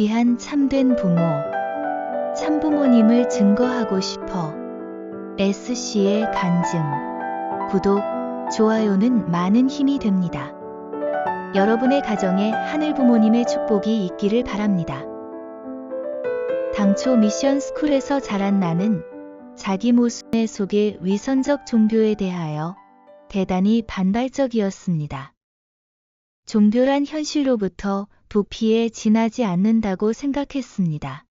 귀한 참된 부모. 참부모님을 증거하고 싶어. SC의 간증. 구독, 좋아요는 많은 힘이 됩니다. 여러분의 가정에 하늘 부모님의 축복이 있기를 바랍니다. 당초 미션 스쿨에서 자란 나는 자기 모습의 속에 위선적 종교에 대하여 대단히 반발적이었습니다. 종교란 현실로부터 도피에 지나지 않는다고 생각했습니다.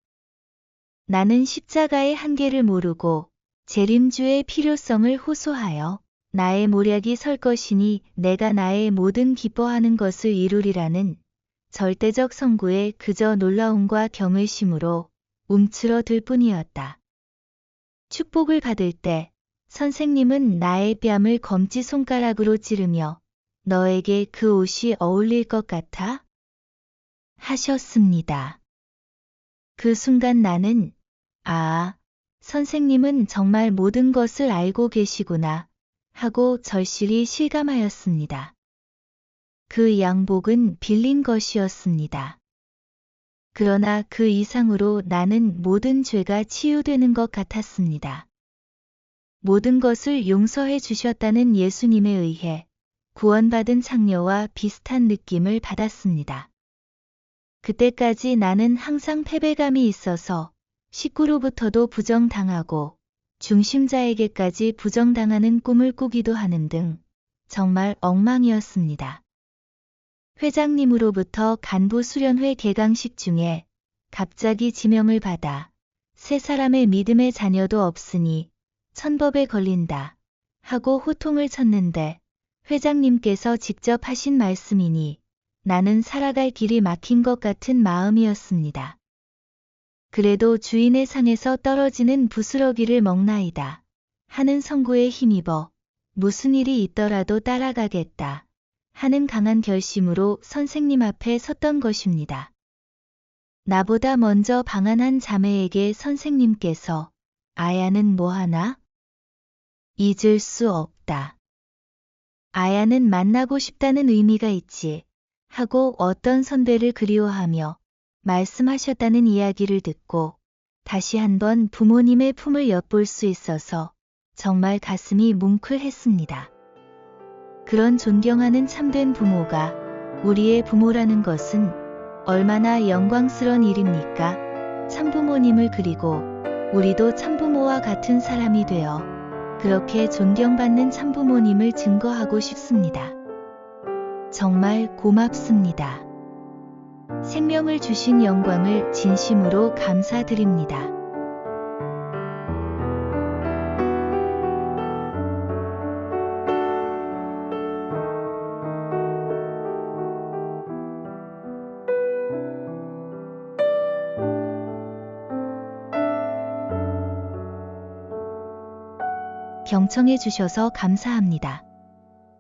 나는 십자가의 한계를 모르고 재림주의 필요성을 호소하여 나의 모략이 설 것이니 내가 나의 모든 기뻐하는 것을 이루리라는 절대적 성구에 그저 놀라움과 경외심으로 움츠러들 뿐이었다. 축복을 받을 때 선생님은 나의 뺨을 검지 손가락으로 찌르며 너에게 그 옷이 어울릴 것 같아? 하셨습니다. 그 순간 나는 아, 선생님은 정말 모든 것을 알고 계시구나 하고 절실히 실감하였습니다. 그 양복은 빌린 것이었습니다. 그러나 그 이상으로 나는 모든 죄가 치유되는 것 같았습니다. 모든 것을 용서해 주셨다는 예수님에 의해 구원받은 창녀와 비슷한 느낌을 받았습니다. 그때까지 나는 항상 패배감이 있어서 식구로부터도 부정당하고 중심자에게까지 부정당하는 꿈을 꾸기도 하는 등 정말 엉망이었습니다. 회장님으로부터 간부 수련회 개강식 중에 갑자기 지명을 받아 세 사람의 믿음의 자녀도 없으니 천법에 걸린다 하고 호통을 쳤는데 회장님께서 직접 하신 말씀이니 나는 살아갈 길이 막힌 것 같은 마음이었습니다. 그래도 주인의 상에서 떨어지는 부스러기를 먹나이다. 하는 성구에 힘입어 무슨 일이 있더라도 따라가겠다. 하는 강한 결심으로 선생님 앞에 섰던 것입니다. 나보다 먼저 방한한 자매에게 선생님께서 아야는 뭐하나? 잊을 수 없다. 아야는 만나고 싶다는 의미가 있지. 하고 어떤 선배를 그리워하며 말씀하셨다는 이야기를 듣고 다시 한번 부모님의 품을 엿볼 수 있어서 정말 가슴이 뭉클했습니다. 그런 존경하는 참된 부모가 우리의 부모라는 것은 얼마나 영광스러운 일입니까? 참부모님을 그리고 우리도 참부모와 같은 사람이 되어 그렇게 존경받는 참부모님을 증거하고 싶습니다. 정말 고맙습니다. 생명을 주신 영광을 진심으로 감사드립니다. 경청해 주셔서 감사합니다.